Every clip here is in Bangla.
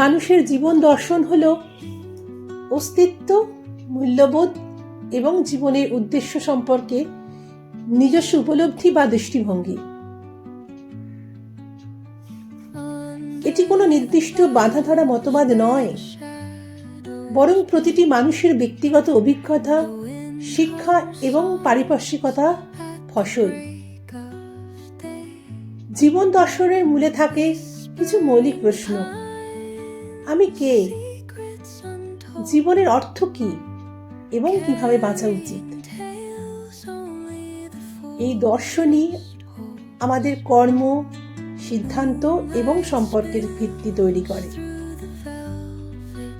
মানুষের জীবন দর্শন হল অস্তিত্ব, মূল্যবোধ এবং জীবনের উদ্দেশ্য সম্পর্কে নিজস্ব উপলব্ধি বা দৃষ্টিভঙ্গি। এটি কোনো নির্দিষ্ট বাঁধা ধরা মতবাদ নয়, বরং প্রতিটি মানুষের ব্যক্তিগত অভিজ্ঞতা, শিক্ষা এবং পারিপার্শ্বিকতা ফসল। জীবন দর্শনের মূলে থাকে কিছু মৌলিক প্রশ্ন। আমি কে? জীবনের অর্থ কি? এবং কীভাবে বাঁচা উচিত? এই দর্শনই আমাদের কর্ম, সিদ্ধান্ত এবং সম্পর্কের ভিত্তি তৈরি করে।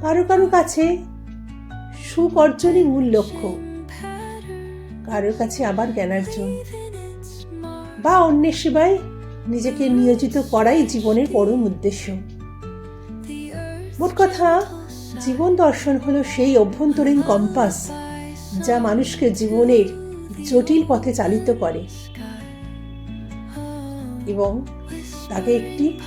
কারও কারও কাছে সুখ অর্জনই মূল লক্ষ্য। কারোর কাছে আবার জ্ঞানার্জন বা অন্যের সেবায় নিজেকে নিয়োজিত করাই জীবনের পরম উদ্দেশ্য। মোট কথা, জীবন দর্শন হলো সেই অভ্যন্তরীণ কম্পাস যা মানুষকে জীবনের জটিল পথে চালিত করে এবং তাকে একটি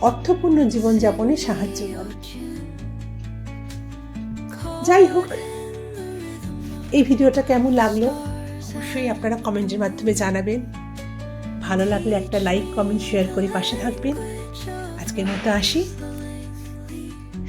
অর্থপূর্ণ জীবনযাপনে সাহায্য করে। যাই হোক, এই ভিডিওটা কেমন লাগল অবশ্যই আপনারা কমেন্টের মাধ্যমে জানাবেন। ভালো লাগলে একটা লাইক কমেন্ট শেয়ার করে পাশে থাকবেন। আজকের মতো আসি।